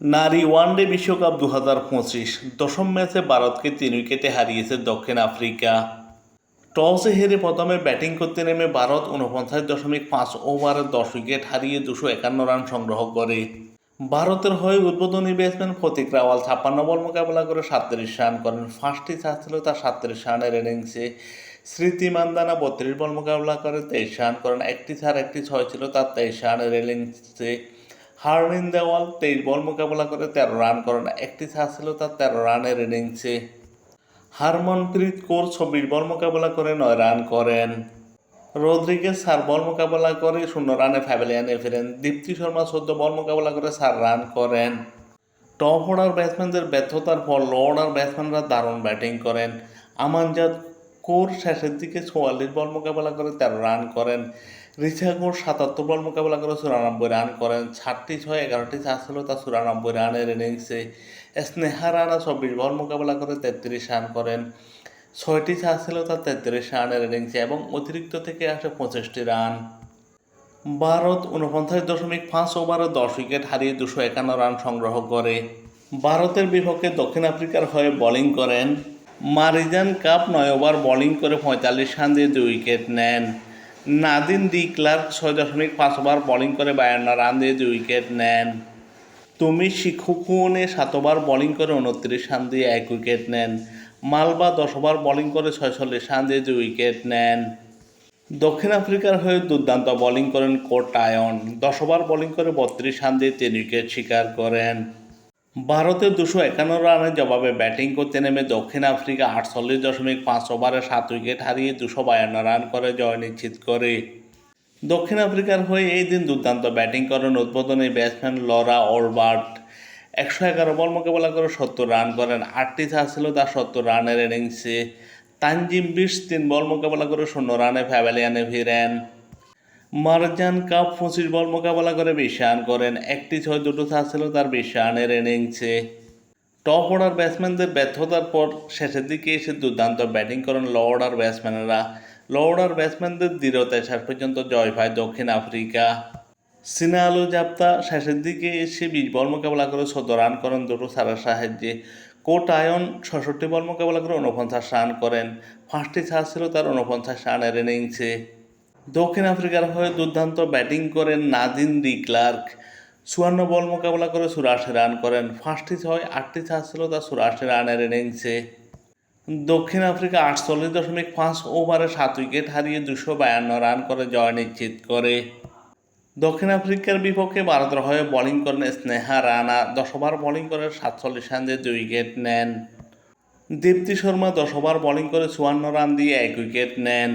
নারী ওয়ানডে বিশ্বকাপ দু হাজার পঁচিশ দশম ম্যাচে ভারতকে তিন উইকেটে হারিয়েছে দক্ষিণ আফ্রিকা। টসে হেরে প্রথমে ব্যাটিং করতে নেমে ভারত উনপঞ্চাশ দশমিক পাঁচ ওভারে দশ উইকেট হারিয়ে দুশো একান্ন রান সংগ্রহ করে। ভারতের হয়ে উদ্বোধনী ব্যাটসম্যান ফতিক রাওয়াল ছাপ্পান্ন বল মোকাবেলা করে সাতত্রিশ রান করেন। ফার্স্টটি চার ছিল তার সাতত্রিশ রানের ইনিংসে। স্মৃতি মান্দানা বত্রিশ বল মোকাবেলা করে তেইশ রান করেন। একটি চার একটি ছয় ছিল তার তেইশ রানের ইনিংসে। হার্লিন দেওয়াল, তেইশ বল মোকাবেলা করে তেরো রান করেন একটি চার ছিল তার তেরো রানের ইনিংসে। হারমনপ্রীত কৌর চব্বিশ বল মোকাবেলা করে নয় রান করেন। রদ্রিগেজ চার বল মোকাবেলা করে শূন্য রানে ফ্যাভেলিয়ানে ফেরেন। দীপ্তি শর্মা চোদ্দ বল মোকাবেলা করে সার রান করেন। টপ অর্ডার ব্যাটসম্যানদের ব্যর্থতার পর লো অর্ডার ব্যাটসম্যানরা দারুণ ব্যাটিং করেন। আমানজাদ কোর শেষের দিকে চুয়াল্লিশ বল মোকাবেলা করে, তেরো রান করেন। রিচা কোর সাতাত্তর বল মোকাবেলা করে চুরানব্বই রান করেন। ষাটটি ছয়, এগারোটি চার ছিল তার চুরানব্বই রানের ইনিংসে স্নেহা রানা চব্বিশ বল মোকাবেলা করে তেত্রিশ রান করেন। ছয়টি চার ছিল তার তেত্রিশ রানের ইনিংসে এবং অতিরিক্ত থেকে আসে পঁচিশটি রান। ভারত উনপঞ্চাশ দশমিক পাঁচ ওভারে দশ উইকেট হারিয়ে দুশো একান্ন রান সংগ্রহ করে। ভারতের বিপক্ষে দক্ষিণ আফ্রিকার হয়ে বোলিং করেন। মারিজান কাপ নয় ওভার বোলিং করে পঁয়তাল্লিশ রান দিয়ে দুই উইকেট নেন। নাদিন ডি ক্লার্ক ছয় দশমিক পাঁচ ওভার বোলিং করে বায়ান্ন রান দিয়ে দুই উইকেট নেন। তুমি শিখুকুনে সাত ওভার বোলিং করে উনত্রিশ রান দিয়ে এক উইকেট নেন। মালবা দশ ওভার বোলিং করে ছয়চল্লিশ রান দিয়ে দুই উইকেট নেন। দক্ষিণ আফ্রিকার হয়ে দুর্দান্ত বোলিং করেন কোটায়ন দশ ওভার বোলিং করে বত্রিশ রান দিয়ে তিন উইকেট শিকার করেন। ভারতের দুশো একান্ন রানের জবাবে ব্যাটিং করতে নেমে দক্ষিণ আফ্রিকা আটচল্লিশ দশমিক পাঁচ ওভারে সাত উইকেট হারিয়ে দুশো বায়ান্ন রান করে জয় নিশ্চিত করে। দক্ষিণ আফ্রিকার হয়ে এই দিন দুর্দান্ত ব্যাটিং করেন উদ্বোধনী ব্যাটসম্যান লরা অলবার্ট। একশো এগারো বল মোকাবেলা করে সত্তর রান করেন, আটটি ছিল তার সত্তর রানের ইনিংসে। তানজিম বিশ তিন বল মোকাবেলা করে শূন্য রানে ফ্যাভেলিয়ানে ফিরেন। মারজান কাপ পঁচিশ বল মোকাবেলা করে বিশ রান করেন। একটি ছয় দুটো চার ছিল তার বিশ রানের ইনিংসে। টপ অর্ডার ব্যাটসম্যানদের ব্যর্থতার পর শেষের দিকে এসে দুর্দান্ত ব্যাটিং করেন লো অর্ডার ব্যাটসম্যানেরা। লো অর্ডার ব্যাটসম্যানদের দৃঢ়তায় শেষ পর্যন্ত জয় পায় দক্ষিণ আফ্রিকা। সিনা আলু জাপ্তা শেষের দিকে এসে বিশ বল মোকাবেলা করে চোদ্দ রান করেন দুটো সারার সাহায্যে। কোট আয়ন ছষট্টি বল মোকাবেলা করে উনপঞ্চাশ রান করেন। পাঁচটি ছাড় ছিল তার উনপঞ্চাশ রানের ইনিংসে। দক্ষিণ আফ্রিকার হয়ে দুর্দান্ত ব্যাটিং করেন নাদিন ডি ক্লার্ক। চুয়ান্ন বল মোকাবেলা করে চুরাশি রান করেন। ফার্স্টটি ছয়, আটটি ছাড় ছিল তার চুরাশি রানের ইনিংসে। দক্ষিণ আফ্রিকা আটচল্লিশ দশমিক পাঁচ ওভারে সাত উইকেট হারিয়ে দুশো বায়ান্ন রান করে জয় নিশ্চিত করে। দক্ষিণ আফ্রিকার বিপক্ষে ভারতের হয়ে বোলিং করেন স্নেহা রানা। দশ ওভার বোলিং করে সাতচল্লিশ রান দিয়ে দুই উইকেট নেন। দীপ্তি শর্মা দশ ওভার বোলিং করে চুয়ান্ন রান দিয়ে এক উইকেট নেন।